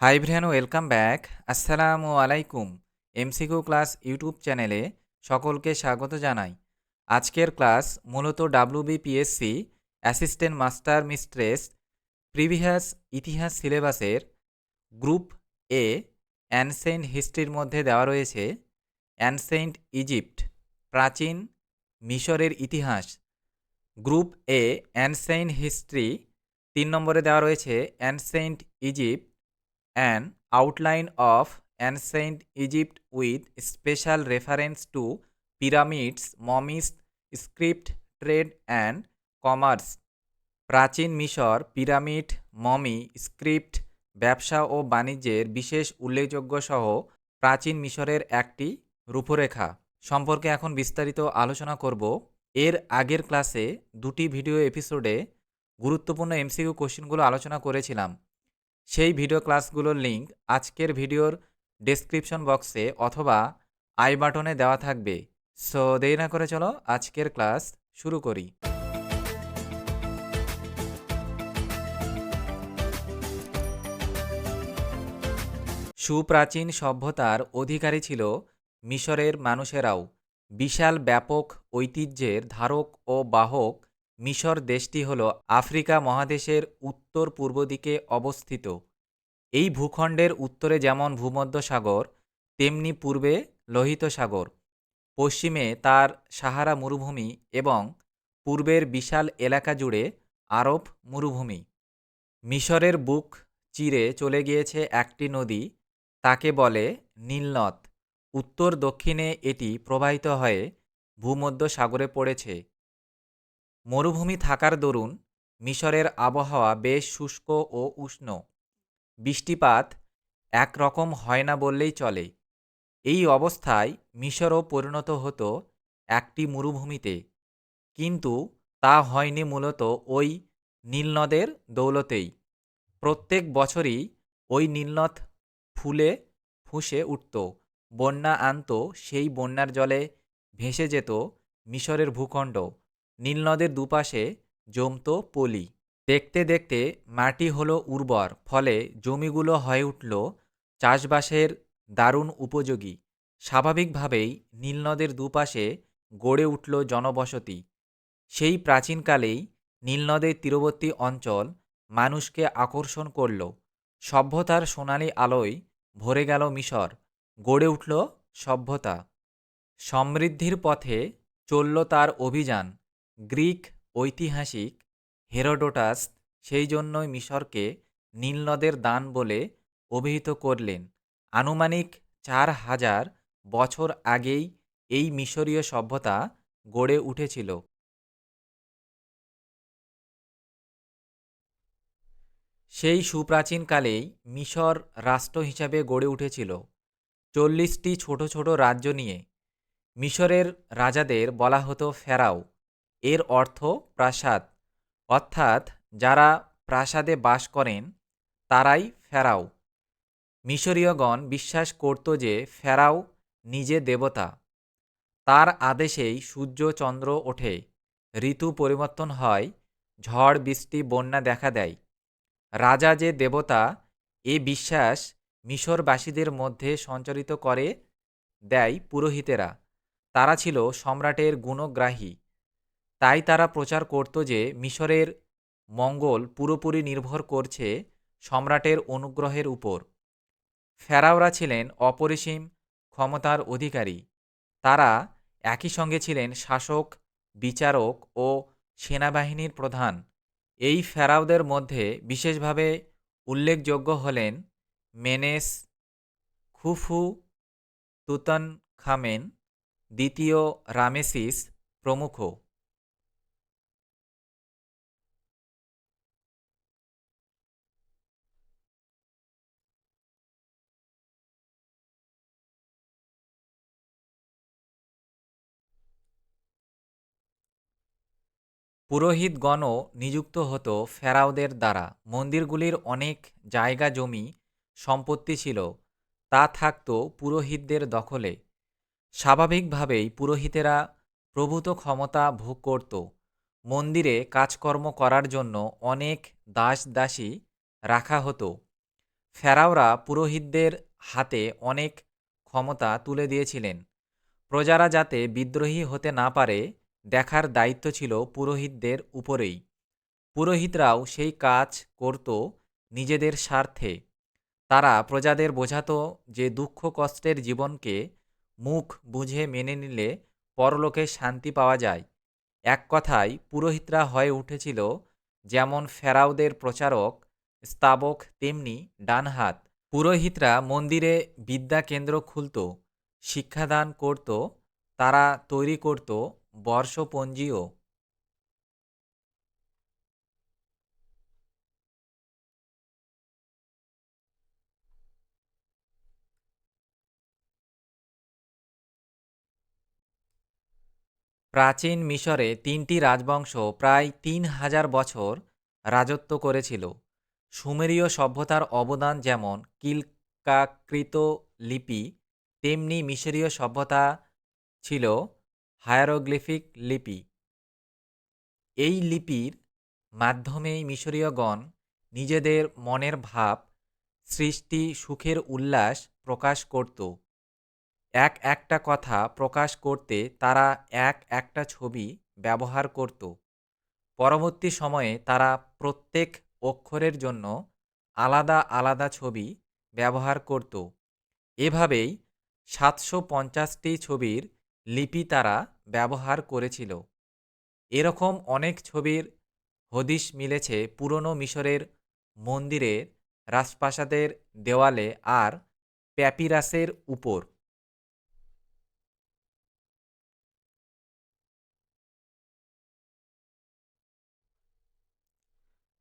High ভ্রিয়ান welcome back আসসালামু আলাইকুম MCQ class YouTube চ্যানেলে সকলকে স্বাগত জানাই। আজকের ক্লাস মূলত WBPSC assistant master mistress previous ইতিহাস সিলেবাসের গ্রুপ এ অ্যানসেন্ট হিস্ট্রির মধ্যে দেওয়া রয়েছে। অ্যানসেন্ট ইজিপ্ট প্রাচীন মিশরের ইতিহাস। গ্রুপ এ অ্যানসেন্ট হিস্ট্রি তিন নম্বরে দেওয়া রয়েছে। Ancient Egypt an outline of ancient Egypt with special reference to pyramids, mummies, script, trade and commerce. প্রাচীন মিশর পিরামিড মমি স্ক্রিপ্ট ব্যবসা ও বাণিজ্যের বিশেষ উল্লেখযোগ্য সহ প্রাচীন মিশরের একটি রূপরেখা। সম্পর্কে এখন বিস্তারিত আলোচনা করব। এর আগের ক্লাসে দুটি ভিডিও এপিসোডে গুরুত্বপূর্ণ এমসিকিউ কোশ্চেনগুলো আলোচনা করেছিলাম। সেই ভিডিও ক্লাসগুলোর লিঙ্ক আজকের ভিডিওর ডেসক্রিপশন বক্সে অথবা আই বাটনে দেওয়া থাকবে। সো দেরি না করে চলো আজকের ক্লাস শুরু করি। সুপ্রাচীন সভ্যতার অধিকারী ছিল মিশরের মানুষেরাও। বিশাল ব্যাপক ঐতিহ্যের ধারক ও বাহক মিশর দেশটি হল আফ্রিকা মহাদেশের উত্তর পূর্ব দিকে অবস্থিত। এই ভূখণ্ডের উত্তরে যেমন ভূমধ্যসাগর, তেমনি পূর্বে লোহিত সাগর পশ্চিমে তার সাহারা মরুভূমি এবং পূর্বের বিশাল এলাকা জুড়ে আরব মরুভূমি। মিশরের বুক চিরে চলে গিয়েছে একটি নদী, তাকে বলে নীলনদ। উত্তর দক্ষিণে এটি প্রবাহিত হয়ে ভূমধ্য সাগরে পড়েছে। মরুভূমি থাকার দরুন মিশরের আবহাওয়া বেশ শুষ্ক ও উষ্ণ। বৃষ্টিপাত একরকম হয় না বললেই চলে। এই অবস্থায় মিশরও পরিণত হতো একটি মরুভূমিতে। কিন্তু তা হয়নি মূলত ওই নীলনদের দৌলতেই। প্রত্যেক বছরই ওই নীলনদ ফুলে ফুঁসে উঠত, বন্যা আনত, সেই বন্যার জলে ভেসে যেত মিশরের ভূখণ্ড। নীলনদের দুপাশে জমত পলি। দেখতে দেখতে মাটি হলো উর্বর, ফলে জমিগুলো হয়ে উঠল চাষবাসের দারুণ উপযোগী। স্বাভাবিকভাবেই নীলনদের দুপাশে গড়ে উঠল জনবসতি। সেই প্রাচীনকালেই নীলনদের তীরবর্তী অঞ্চল মানুষকে আকর্ষণ করল। সভ্যতার সোনালি আলোয় ভরে গেল মিশর, গড়ে উঠল সভ্যতা। সমৃদ্ধির পথে চলল তার অভিযান। গ্রিক ঐতিহাসিক হেরোডোটাস সেই জন্যই মিশরকে নীলনদের দান বলে অভিহিত করলেন। আনুমানিক চার হাজার বছর আগেই এই মিশরীয় সভ্যতা গড়ে উঠেছিল। সেই সুপ্রাচীনকালেই মিশর রাষ্ট্র হিসাবে গড়ে উঠেছিল। চল্লিশটি ছোট ছোট রাজ্য নিয়ে মিশরের রাজাদের বলা হতো ফেরাও। এর অর্থ প্রাসাদ। অর্থাৎ যারা প্রাসাদে বাস করেন, তারাই ফেরাও। মিশরীয়গণ বিশ্বাস করত যে ফেরাও নিজে দেবতা। তার আদেশেই সূর্য, চন্দ্র ওঠে। ঋতু পরিবর্তন হয়, ঝড়, বৃষ্টি, বন্যা দেখা দেয়। রাজা যে দেবতা, এ বিশ্বাস মিশরবাসীদের মধ্যে সঞ্চারিত করে দেয় পুরোহিতেরা। তারা ছিল সম্রাটের গুণগ্রাহী। তাই তারা প্রচার করত যে মিশরের মঙ্গল পুরোপুরি নির্ভর করছে সম্রাটের অনুগ্রহের উপর। ফেরাওরা ছিলেন অপরিসীম ক্ষমতার অধিকারী। তারা একই সঙ্গে ছিলেন শাসক, বিচারক ও সেনাবাহিনীর প্রধান। এই ফেরাওদের মধ্যে বিশেষভাবে উল্লেখযোগ্য হলেন মেনেস, খুফু তুতন খামেন দ্বিতীয় রামেসিস প্রমুখ। পুরোহিতগণও নিযুক্ত হতো ফেরাওদের দ্বারা। মন্দিরগুলির অনেক জায়গা জমি সম্পত্তি ছিল, তা থাকত পুরোহিতদের দখলে। স্বাভাবিকভাবেই পুরোহিতেরা প্রভূত ক্ষমতা ভোগ করত। মন্দিরে কাজকর্ম করার জন্য অনেক দাস দাসী রাখা হতো। ফেরাওরা পুরোহিতদের হাতে অনেক ক্ষমতা তুলে দিয়েছিলেন। প্রজারা যাতে বিদ্রোহী হতে না পারে দেখার দায়িত্ব ছিল পুরোহিতদের উপরেই। পুরোহিতরাও সেই কাজ করত নিজেদের স্বার্থে। তারা প্রজাদের বোঝাতো যে দুঃখ কষ্টের জীবনকে মুখ বুঝে মেনে নিলে পরলোকে শান্তি পাওয়া যায়। এক কথায়, পুরোহিতরা হয়ে উঠেছিল যেমন ফেরাউদের প্রচারক, স্তাবক তেমনি ডানহাত। পুরোহিতরা মন্দিরে বিদ্যা কেন্দ্র খুলত, শিক্ষাদান করত, তারা তৈরি করত বর্ষপঞ্জিও প্রাচীন মিশরে তিনটি রাজবংশ প্রায় তিন হাজার বছর রাজত্ব করেছিল। সুমেরীয় সভ্যতার অবদান যেমন কিলকাকৃত লিপি, তেমনি মিশরীয় সভ্যতা ছিল হায়ারোগ্লিফিক লিপি। এই লিপির মাধ্যমেই মিশরীয়গণ নিজেদের মনের ভাব, সৃষ্টি, সুখের উল্লাস প্রকাশ করত। এক একটা কথা প্রকাশ করতে তারা এক একটা ছবি ব্যবহার করত। পরবর্তী সময়ে তারা প্রত্যেক অক্ষরের জন্য আলাদা আলাদা ছবি ব্যবহার করত। এভাবেই সাতশো পঞ্চাশটি ছবির লিপি তারা ব্যবহার করেছিল। এরকম অনেক ছবির হদিশ মিলেছে পুরনো মিশরের মন্দিরের রাজপ্রাসাদের দেওয়ালে আর প্যাপিরাসের উপর।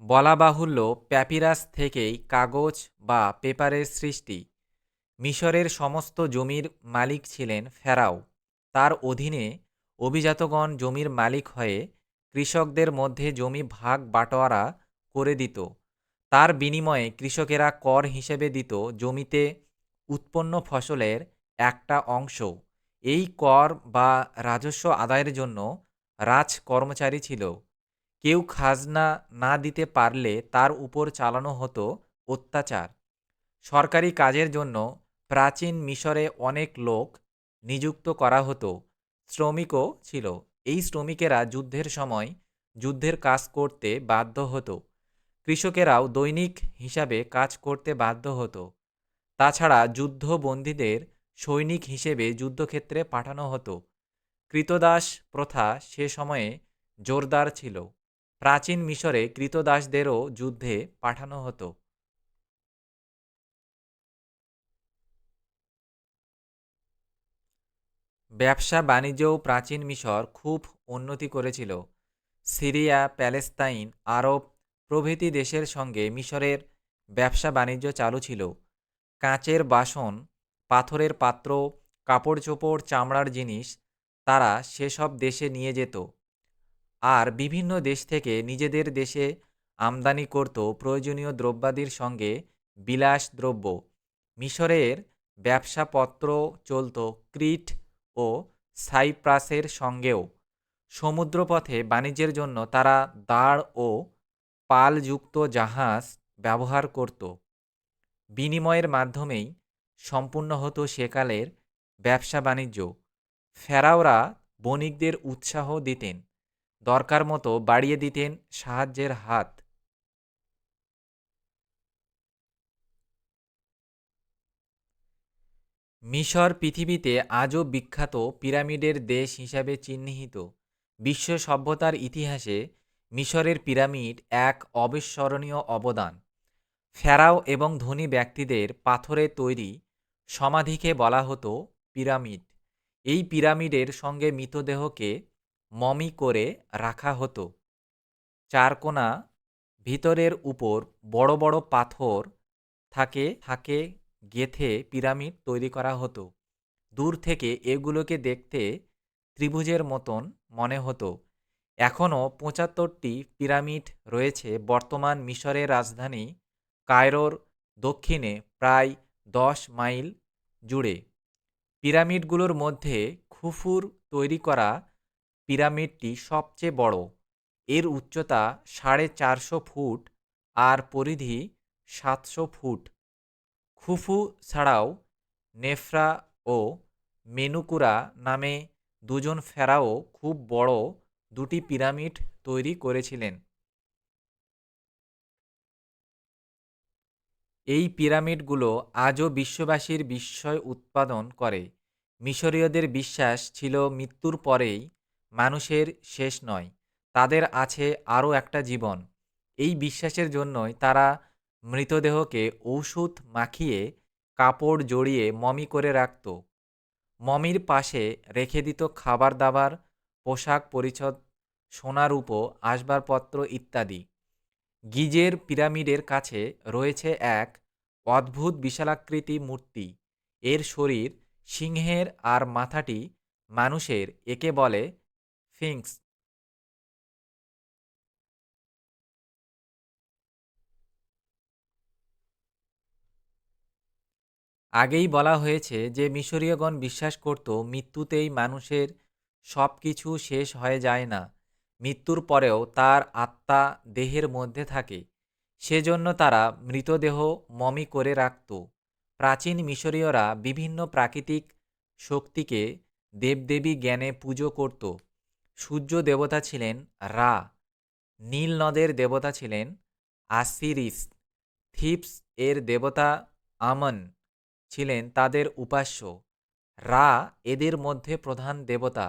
বলা বাহুল্য প্যাপিরাস থেকেই কাগজ বা পেপারের সৃষ্টি। মিশরের সমস্ত জমির মালিক ছিলেন ফেরাও। তার অধীনে অভিজাতগণ জমির মালিক হয়ে কৃষকদের মধ্যে জমি ভাগ বাটোয়ারা করে দিত। তার বিনিময়ে কৃষকেরা কর হিসেবে দিত জমিতে উৎপন্ন ফসলের একটা অংশ। এই কর বা রাজস্ব আদায়ের জন্য রাজ কর্মচারী ছিল। কেউ খাজনা না দিতে পারলে তার উপর চালানো হতো অত্যাচার। সরকারি কাজের জন্য প্রাচীন মিশরে অনেক লোক নিযুক্ত করা হতো। শ্রমিকও ছিল। এই শ্রমিকেরা যুদ্ধের সময় যুদ্ধের কাজ করতে বাধ্য হতো। কৃষকেরাও দৈনিক হিসাবে কাজ করতে বাধ্য হতো। তাছাড়া যুদ্ধবন্দীদের সৈনিক হিসেবে যুদ্ধক্ষেত্রে পাঠানো হতো। কৃতদাস প্রথা সে সময়ে জোরদার ছিল। প্রাচীন মিশরে কৃতদাসদেরও যুদ্ধে পাঠানো হতো। ব্যবসা বাণিজ্যও প্রাচীন মিশর খুব উন্নতি করেছিল। সিরিয়া, প্যালেস্তাইন, আরব প্রভৃতি দেশের সঙ্গে মিশরের ব্যবসা বাণিজ্য চালু ছিল। কাঁচের বাসন, পাথরের পাত্র কাপড় চোপড় চামড়ার জিনিস তারা সেসব দেশে নিয়ে যেত। আর বিভিন্ন দেশ থেকে নিজেদের দেশে আমদানি করত প্রয়োজনীয় দ্রব্যাদির সঙ্গে বিলাস দ্রব্য মিশরের ব্যবসাপত্র চলত ক্রিট ও সাইপ্রাসের সঙ্গেও। সমুদ্রপথে বাণিজ্যের জন্য তারা দাঁড় ও পালযুক্ত জাহাজ ব্যবহার করত। বিনিময়ের মাধ্যমেই সম্পূর্ণ হতো সেকালের ব্যবসা বাণিজ্য। ফেরাওরা বণিকদের উৎসাহ দিতেন, দরকার মতো বাড়িয়ে দিতেন সাহায্যের হাত। মিশর পৃথিবীতে আজও বিখ্যাত পিরামিডের দেশ হিসাবে চিহ্নিত। বিশ্ব সভ্যতার ইতিহাসে মিশরের পিরামিড এক অবিস্মরণীয় অবদান। ফেরাও এবং ধনী ব্যক্তিদের পাথরে তৈরি সমাধিকে বলা হতো পিরামিড। এই পিরামিডের সঙ্গে মৃতদেহকে মমি করে রাখা হতো। চারকোনা ভিতরের উপর বড় বড় পাথর থাকে থাকে গেথে পিরামিড তৈরি করা হতো। দূর থেকে এগুলোকে দেখতে ত্রিভুজের মতন মনে হতো। এখনও পঁচাত্তরটি পিরামিড রয়েছে বর্তমান মিশরের রাজধানী কায়রোর দক্ষিণে প্রায় দশ মাইল জুড়ে। পিরামিডগুলোর মধ্যে খুফুর তৈরি করা পিরামিডটি সবচেয়ে বড়। এর উচ্চতা সাড়ে চারশো ফুট আর পরিধি সাতশো ফুট। খুফু ছাড়াও নেফরা ও মেনুকুরা নামে দুজন ফেরাও খুব বড় দুটি পিরামিড তৈরি করেছিলেন। এই পিরামিডগুলো আজও বিশ্ববাসীর বিস্ময় উৎপাদন করে। মিশরীয়দের বিশ্বাস ছিল মৃত্যুর পরেই মানুষের শেষ নয়, তাদের আছে আরও একটা জীবন। এই বিশ্বাসের জন্যই তারা মৃতদেহকে ঔষধ মাখিয়ে কাপড় জড়িয়ে মমি করে রাখত। মমির পাশে রেখে দিত খাবার দাবার, পোশাক পরিচ্ছদ সোনারূপো আসবাবপত্র ইত্যাদি। গিজের পিরামিডের কাছে রয়েছে এক অদ্ভুত বিশালাকৃতি মূর্তি। এর শরীর সিংহের আর মাথাটি মানুষের, একে বলে ফিংস। আগেই বলা হয়েছে যে, মিশরীয়গণ বিশ্বাস করত মৃত্যুতেই মানুষের সব কিছু শেষ হয়ে যায় না। মৃত্যুর পরেও তার আত্মা দেহের মধ্যে থাকে। সেজন্য তারা মৃতদেহ মমি করে রাখত। প্রাচীন মিশরীয়রা বিভিন্ন প্রাকৃতিক শক্তিকে দেবদেবী জ্ঞানে পুজো করত। সূর্য দেবতা ছিলেন রা, নীল নদের দেবতা ছিলেন আসিরিস থিপস এর দেবতা আমন ছিলেন তাদের উপাস্য। রা এদের মধ্যে প্রধান দেবতা।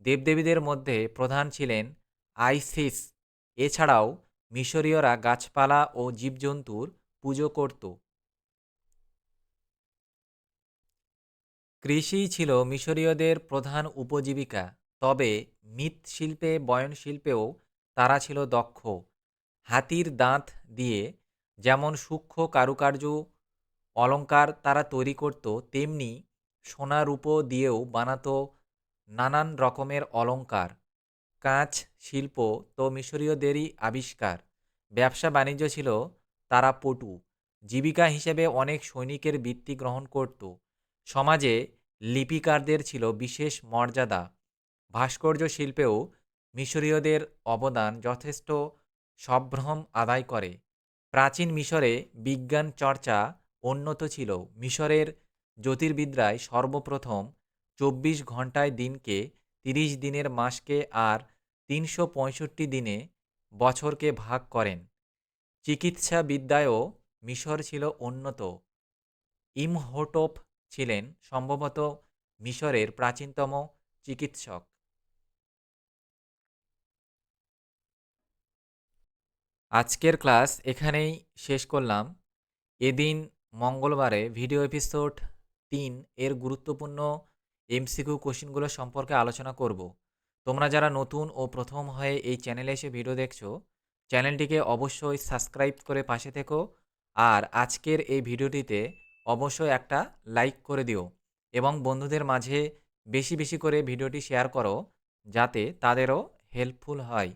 দেবদেবীদের মধ্যে প্রধান ছিলেন আইসিস। এছাড়াও মিশরীয়রা গাছপালা ও জীবজন্তুর পুজো করত। কৃষিই ছিল মিশরীয়দের প্রধান উপজীবিকা। তবে মৃৎশিল্পে বয়নশিল্পেও তারা ছিল দক্ষ। হাতির দাঁত দিয়ে যেমন সূক্ষ্ম কারুকার্য অলংকার তারা তৈরি করত তেমনি সোনা রূপো দিয়েও বানাতো নানান রকমের অলংকার। কাঁচ, শিল্প তো মিশরীয়দেরই আবিষ্কার। ব্যবসা বাণিজ্য ছিল তারা পটু। জীবিকা হিসেবে অনেক সৈনিকের বৃত্তি গ্রহণ করত। সমাজে লিপিকারদের ছিল বিশেষ মর্যাদা। ভাস্কর্য শিল্পেও মিশরীয়দের অবদান যথেষ্ট সম্ভ্রম আদায় করে। প্রাচীন মিশরে বিজ্ঞান চর্চা উন্নত ছিল। মিশরের জ্যোতির্বিদ্যায় সর্বপ্রথম চব্বিশ ঘন্টায় দিনকে তিরিশ দিনের মাসকে আর তিনশো পঁয়ষট্টি দিনে বছরকে ভাগ করেন। চিকিৎসা বিদ্যায়ও মিশর ছিল উন্নত। ইমহোটোপ ছিলেন সম্ভবত মিশরের প্রাচীনতম চিকিৎসক। আজকের ক্লাস এখানেই শেষ করলাম। এদিন মঙ্গলবারে ভিডিও এপিসোড তিন এর গুরুত্বপূর্ণ এমসিকিউ কোশ্চিনগুলো সম্পর্কে আলোচনা করব। তোমরা যারা নতুন ও প্রথম হয়ে এই চ্যানেলে এসে ভিডিও দেখছ, চ্যানেলটিকে অবশ্যই সাবস্ক্রাইব করে পাশে থেকো আর আজকের এই ভিডিওটিতে অবশ্যই একটা লাইক করে দিও এবং বন্ধুদের মাঝে বেশি বেশি করে ভিডিওটি শেয়ার করো যাতে তাদেরও হেল্পফুল হয়।